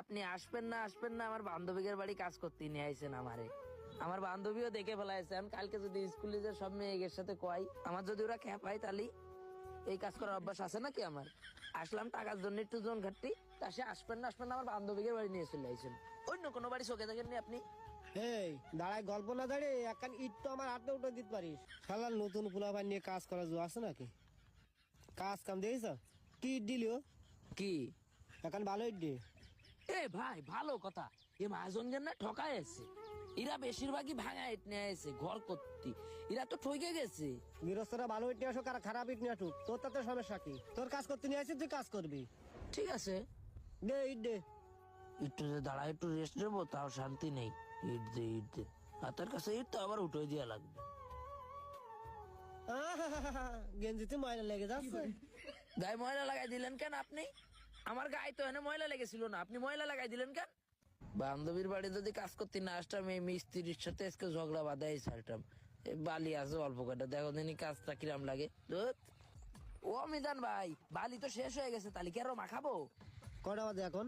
আপনি আসবেন না আসবেন না আমার বান্ধবীদের বাড়ি কাজ করতে নিয়ে আইছেন আমারে। আমার বান্ধবীও দেখে ফেলাইছে আমি কালকে যদি স্কুলে যে সব মেয়েদের সাথে কয় আমার যদি ওরা খেপাই তাহলে এই কাজ করার অভ্যাস আছে নাকি আমার? আসলাম টাকার জন্য একটু জন ঘাটতি তা সে আসবেন না আসবেন না আমার বান্ধবীদের বাড়ি নিয়ে চলে আইছেন। অন্য কোনো বাড়ি চোখে দেখেননি আপনি? এই দাঁড়ায় গল্প না দাঁড়িয়ে একখান ইট তো আমার হাতে উঠে দিতে পারিস। শালার নতুন পোলাপান নিয়ে কাজ করা জো আছে নাকি? কাজ কাম দিয়েছ কি ইট দিলিও কি? এখন ভালো ইট দিয়ে এ ভাই ভালো কথা। এ না ঠকায় আছে। এরা বেশিরভাগই ভাঙা ইট নিয়ে ঘর করতে এরা তো ঠকে গেছে। গৃহস্থরা ভালো ইট নিয়ে আর খারাপ ইট নিয়ে আসুক তোর তাতে সমস্যা কি? তোর কাজ করতে নিয়ে আসিস তুই কাজ করবি। ঠিক আছে। দে ইট দে। একটু যে দাঁড়া একটু রেস্ট নেব তাও শান্তি নেই। ইট দে ইট দে। হাতের কাছে ইট তো আবার উঠে দেওয়া লাগবে। গেঞ্জিতে ময়লা লেগে যাচ্ছে। গায়ে ময়লা লাগাই দিলেন কেন আপনি? আমার গায়ে তো এনে ময়লা লেগেছিল না। আপনি ময়লা লাগাই দিলেন কেন? বান্ধবীর বাড়ি যদি কাজ করতে না আসতাম এই মিস্ত্রির সাথে আজকে ঝগড়া বাঁধাই ছাড়তাম। বালি আছে অল্প কটা দেখো দিনই কাজটা কিরাম লাগে। ও মিজান ভাই বালি তো শেষ হয়ে গেছে তাহলে কি আরও মাখাবো কটা বাজে এখন?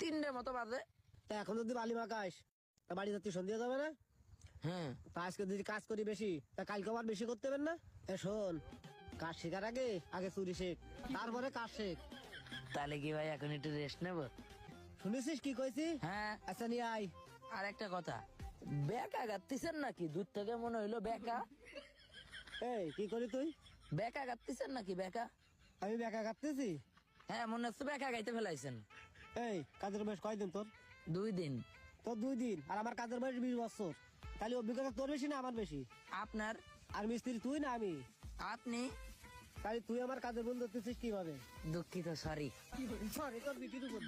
তিনটে মতো বাজে। তা এখন যদি বালি মাখাস তা বাড়ি যাত্রী সন্ধ্যা যাবে না? হ্যাঁ। তা আজকে যদি কাজ করি বেশি তা কালকে আবার বেশি করতে পারেন না? এ শোন কাজ শেখার আগে আগে চুরি শেখ তারপরে কাজ শেখ। তাহলে কি ভাই এখন একটু রেস্ট নেব? শুনেছিস কি কইছি? হ্যাঁ। আচ্ছা নিয়ে আয়। আর একটা কথা বেকা গাত্তিছেন নাকি? দূর থেকে মনে হইল বেকা। এই কি করি তুই? বেকা গাত্তিছেন নাকি বেকা? আমি বেকা কাটতেছি হ্যাঁ মনে হচ্ছে বেকা গাইতে ফেলাইছেন। এই কাজের বয়স কয়দিন তোর? দুই দিন। তোর দুই দিন আর আমার কাজের বয়স বিশ বছর। তাহলে অভিজ্ঞতা তোর বেশি না আমার বেশি? আপনার? আর মিস্ত্রি তুই না আমি? আপনি? তাহলে তুই আমার কাজের বন্ধু কীভাবে? দুঃখিত সরি সরি তোর বিটির উপর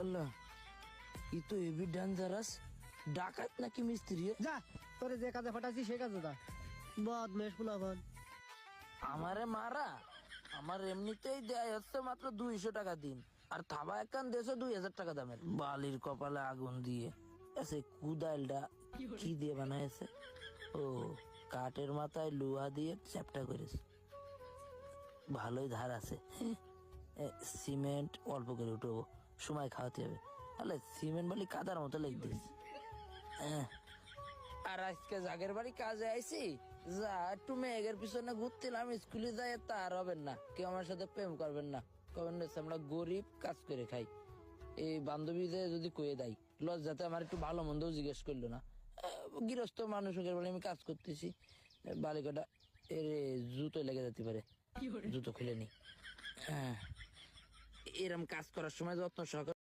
আল্লাহ ই তো এবি ডেঞ্জারাস ডাকাত নাকি মিস্ত্রি? যা তোরে যে কাজে সে কাজে বদ মেশ আমারে মারা? আমার এমনিতেই দেয় হচ্ছে মাত্র দুইশো টাকা দিন। আর থাবা একখান দেশে দুই হাজার টাকা দামের। বালির কপালে আগুন দিয়ে। এসে কুদাইলটা কি দিয়ে বানাইছে? ও কাঠের মাথায় লুহা দিয়ে চ্যাপটা করেছে। ভালোই ধার আছে। সিমেন্ট অল্প করে উঠবো, সময় খাওয়াতে হবে। তাহলে সিমেন্ট বালি কাদার মতো লেগে। আর আজকে জাগের বাড়ি কাজে আইছি, যা, একটু মেঘের পিছনে ঘুরছিলাম স্কুলে যাই তার হবেন না। কেউ আমার সাথে প্রেম করবেন না। কবেন আমরা গরিব কাজ করে খাই। এই বান্ধবীদের যদি কয়ে দেয় লজ্জাতে আমার একটু ভালো মন্দ জিজ্ঞেস করল না। গৃহস্থ মানুষের বলে আমি কাজ করতেছি। বালিকাটা এর জুতো লেগে যেতে পারে। জুতো খুলে নি। হ্যাঁ। এরম কাজ করার সময় যত্ন সহকারে